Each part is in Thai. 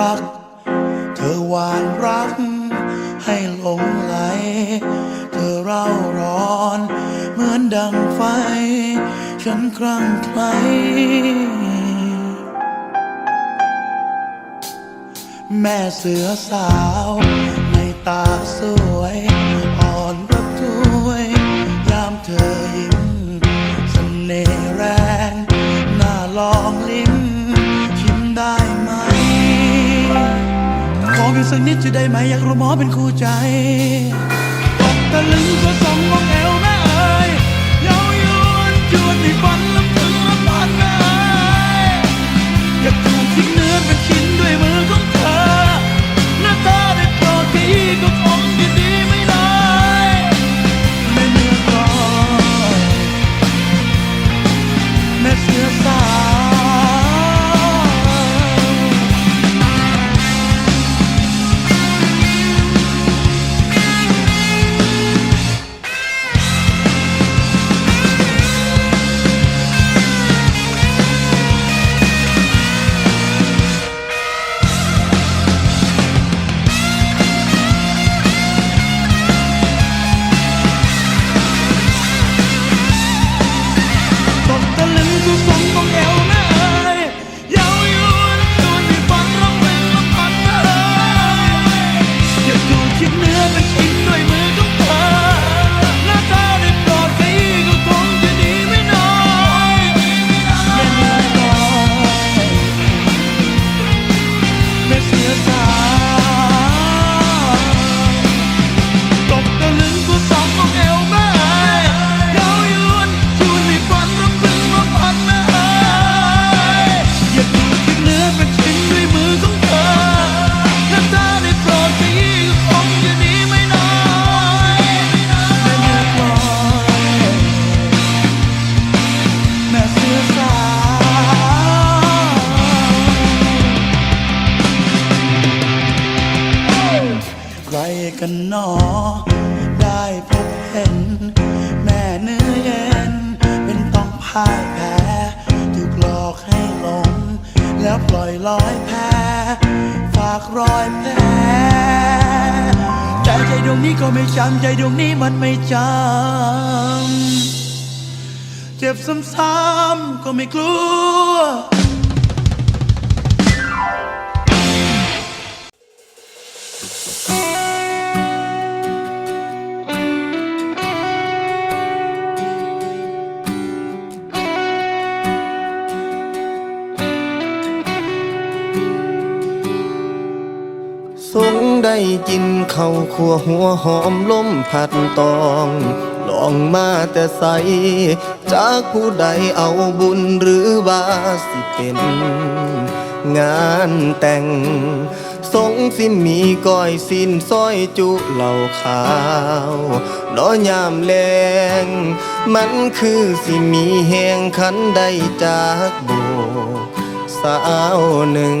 รัก เธอหวานรัก ให้หลงไหล เธอเร่าร้อน เหมือนดังไฟ ฉันครั่งไคล้แม่เสือสาว ในตาสวย สักนิดจะได้ไหมอยากรู้หมอเป็นคู่ใจตกตะลึงก็ จำใจดวงนี้มันไม่จำ เจ็บซ้ำๆก็ไม่กลัว ได้กินข้าวขัวหัวหอมล้มผัดตอง ลองมาแต่ใส จากผู้ใดเอาบุญหรือว่าสิเป็น งานแต่ง สงสิมีก้อยสินซอยจุเหล่าขาวน้อยามแลงมันคือสิมีแหงคันได้จากโบสาวหนึ่ง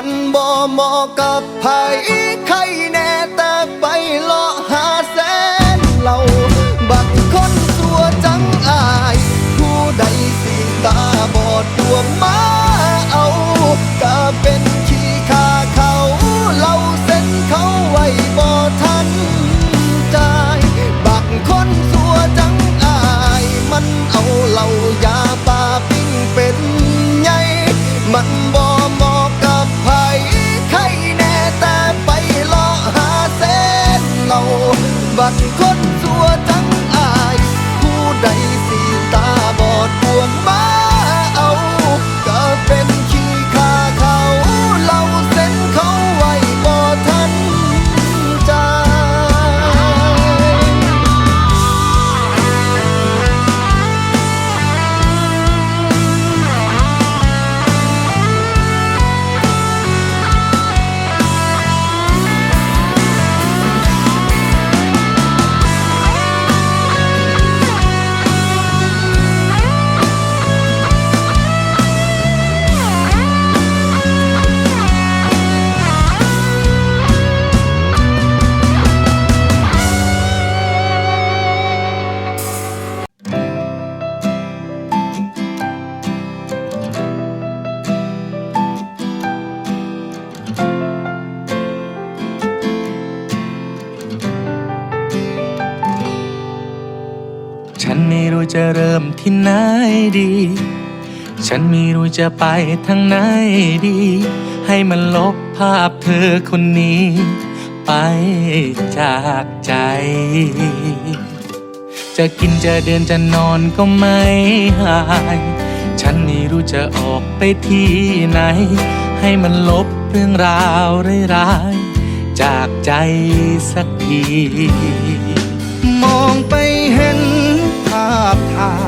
มันบ่เหมาะกับ ดี ฉันไม่รู้จะไปทางไหนดี ให้มันลบภาพเธอคนนี้ ไปจากใจ จะกินจะเดินจะนอนก็ไม่หาย ฉันไม่รู้จะออกไปที่ไหน ให้มันลบเรื่องราวร้ายๆจากใจสักที มองไปเห็นภาพถ่าย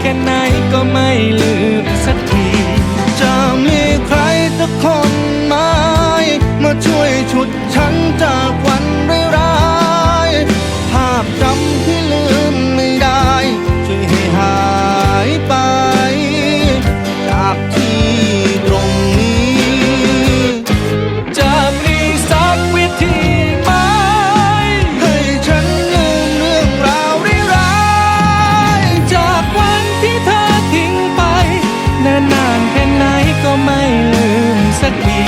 แค่ไหนก็ไม่ลืม let me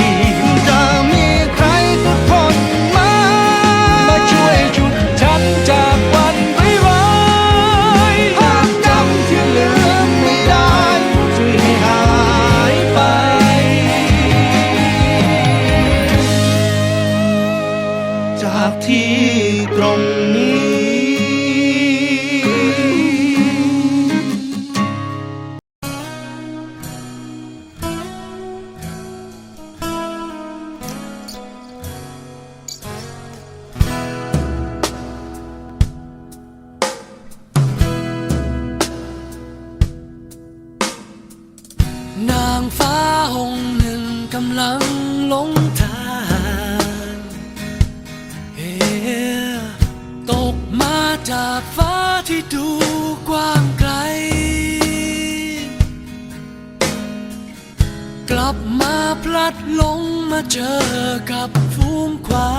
ลับมาพลัดหลงมาเจอกับฝูงควา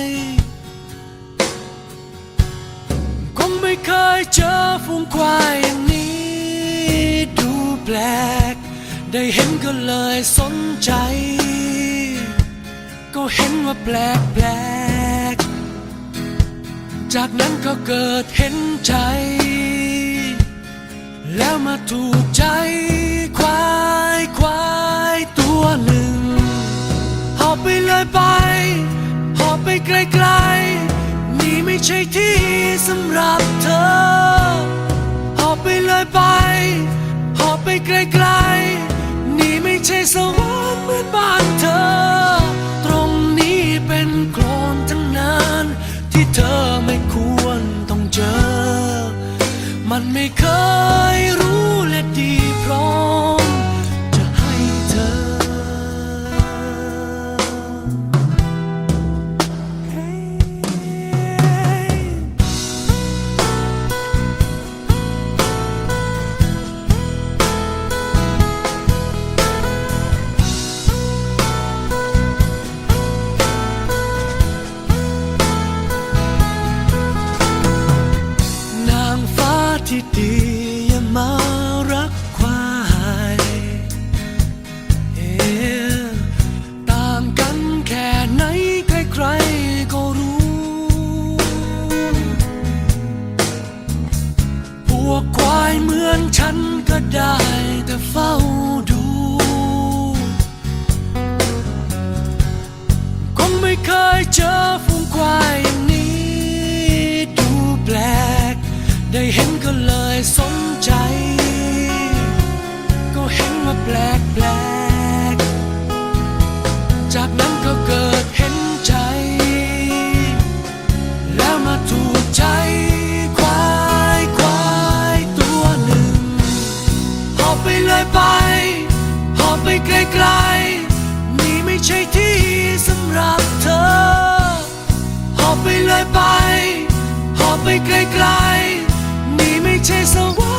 ยคงไม่เคยเจอฝูงควายอย่างนี้ ดูแปลก ได้เห็นก็เลยสนใจ ก็เห็นว่าแปลกแปลก จากนั้นก็เกิดเห็นใจ แล้วมาถูกใจ ใช่ที่สำหรับเธอ หอบไปเลยไป หอบไปไกลๆ นี่ไม่ใช่สวรรค์เหมือนบ้านเธอ ตรงนี้เป็นโคลนทั้งนั้น ที่เธอไม่ควรต้องเจอ มันไม่เคยรู้และดีพร้อม แปลก จากนั้นก็เกิดเห็นใจ แล้วมาถูกใจควายควายตัวหนึ่ง หอบไปเลยไป หอบไปไกลๆ นี่ไม่ใช่ที่สำหรับเธอ หอบไปเลยไป หอบไปไกลๆ นี่ไม่ใช่สวรรค์